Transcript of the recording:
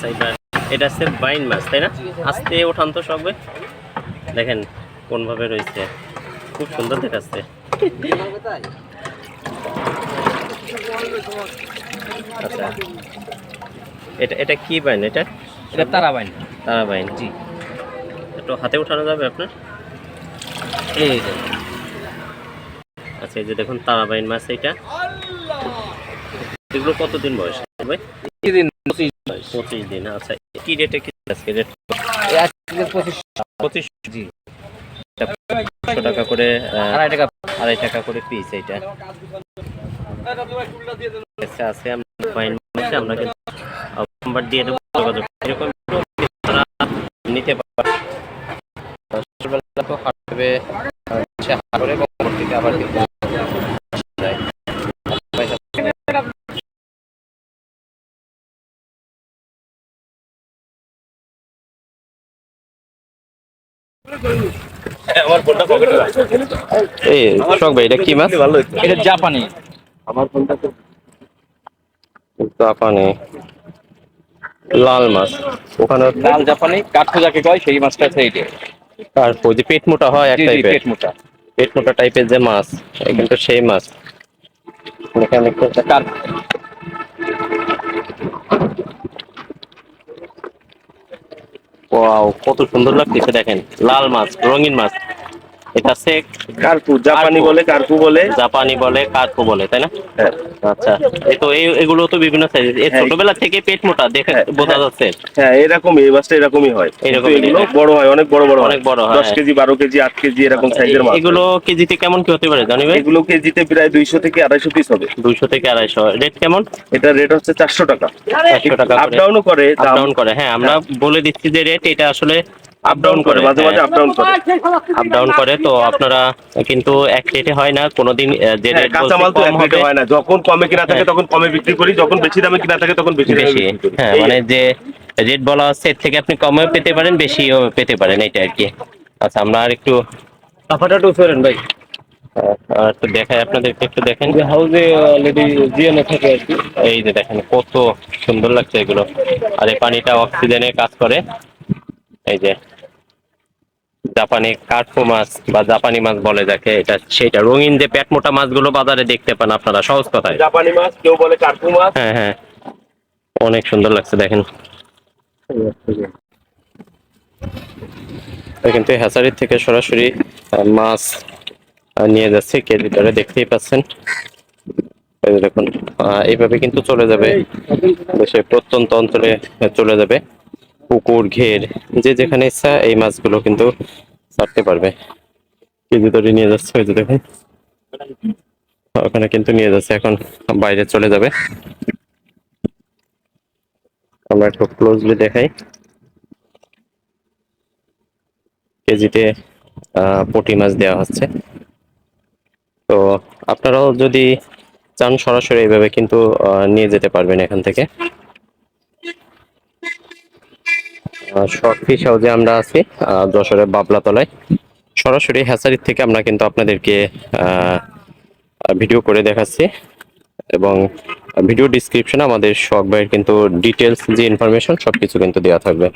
আচ্ছা এবার এটা হচ্ছে বাইন মাছ তাই না? আস্তে ওঠান তো সবে। দেখেন কোনভাবে রয়েছে। খুব সুন্দর দেখাচ্ছে। আচ্ছা। এটা এটা কি বাইন এটা? এটা তারাবাইন তারা বাইন জি। একটু হাতে উঠানো যাবে আপনার? এই আচ্ছা এই যে দেখুন তারাবাইন মাছ এটা এগুলো কতদিন বয়স? দিন পঁচিশ দিন আচ্ছা কি রেটে কি আজকে? রেট পঁচিশ। পঁচিশ? জি। টাকা করে আড়াই টাকা। আড়াই টাকা করে পিস এটা। আছে আমরা নাম্বার দিয়ে দেবো যোগাযোগ এরকম নিতে পারবেন সকালবেলা তো হাঁটবে আবার কিন্তু এই শখ ভাই এটা কি মাছ? এটা জাপানি। জাপানি। লাল মাছ। ওখানে লাল জাপানি কাঠু যাকে কয়? সেই মাছটা আছে এইটা আর ওই যে পেট মোটা হয় এক টাইপের পেট মোটা। পেট মোটা টাইপের যে মাছ এখানে তো সেই মাছ। এখানে একটু কার ওয়াও কত সুন্দর লাগতেছে দেখেন। লাল মাছ রঙিন মাছ। এটা হচ্ছে কার্পু জাপানি বলে কার্পু বলে। জাপানি বলে কার্পো বলে তাই না? হ্যাঁ। আচ্ছা তো এগুলো তো বিভিন্ন সাইজ হ্যাঁ। ছোটবেলা থেকে পেট মোটা দেখে হ্যাঁ, বোঝা। যাচ্ছে। হ্যাঁ এরকম এই মাছটা এরকমই হয়। এরকমই কিন্তু এগুলো বড় হয় অনেক বড় বড় অনেক বড় হয়, দশ হ্যাঁ। কেজি বারো কেজি আট কেজি এরকম সাইজের মাছ এগুলো কেজিতে কেমন কি হতে পারে জানি ভাই? এগুলো কেজিতে প্রায় দুইশো থেকে আড়াইশো পিস হবে। দুইশো থেকে আড়াইশো। রেট কেমন? এটা রেট হচ্ছে চারশো টাকা। চারশো টাকা আপ করে। ডাউনও করে আপ ডাউন করে হ্যাঁ আমরা বলে দিচ্ছি যে রেট এটা আসলে আপ ডাউন করে মাঝে মাঝে আপ ডাউন করে। আপ ডাউন করে তো আপনারা কিন্তু এক রেটে হয় না কোনোদিন যে হ্যাঁ, রেট কাঁচামাল তো এক রেটে হয় না যখন কমে কিনা থাকে হ্যাঁ। তখন কমে বিক্রি করি যখন বেশি দামে কিনা থাকে তখন বেশি বেশি হ্যাঁ মানে যে রেট বলা এর থেকে আপনি কমেও পেতে পারেন বেশিও পেতে পারেন এটা আর কি। আচ্ছা আমরা আর একটু কাফাটা টু ফেরেন ভাই। আর একটু দেখাই আপনাদেরকে একটু দেখেন। যে হাউসে অলরেডি জিএনএ থাকে আর কি। এই যে দেখেন কত সুন্দর লাগছে এগুলো। আর এই পানিটা অক্সিজেনে কাজ করে। এই যে। জাপানি কাঠফো মাছ বা জাপানি মাছ বলে যাকে এটা সেটা। রঙিন যে পেট মোটা মাছগুলো বাজারে দেখতে পান আপনারা সহজ কথায় জাপানি মাছ কেউ বলে কার্পু মাছ। হ্যাঁ হ্যাঁ। অনেক সুন্দর লাগছে দেখেন। কিন্তু হ্যাচারির থেকে সরাসরি মাছ নিয়ে যাচ্ছে কেজি দরে দেখতেই পাচ্ছেন। দেখুন এইভাবে কিন্তু চলে যাবে। দেশের প্রত্যন্ত অঞ্চলে চলে যাবে। পুকুর, ঘের, যে যেখানে ইচ্ছা এই মাছগুলো কিন্তু ছাড়তে পারবে। কেজি দরে নিয়ে যাচ্ছে, ওই যে দেখুন। ওখানে কিন্তু নিয়ে যাচ্ছে, এখন বাইরে চলে যাবে। আমরা একটু ক্লোজলি দেখাই। কেজিতে পুঁটি মাছ দেওয়া হচ্ছে। তো আপনারাও যদি চান সরাসরি এইভাবে কিন্তু নিয়ে যেতে পারবেন এখান থেকে। শর্ট ফিশ হাউসে আমরা আছি যশোরের বাবলাতলায়। সরাসরি হ্যাচারির থেকে আমরা কিন্তু আপনাদেরকে ভিডিও করে দেখাচ্ছি এবং ভিডিও ডিসক্রিপশনে আমাদের শখ ভাইয়ের কিন্তু ডিটেলস যে ইনফরমেশন, সবকিছু কিন্তু দেওয়া থাকবে।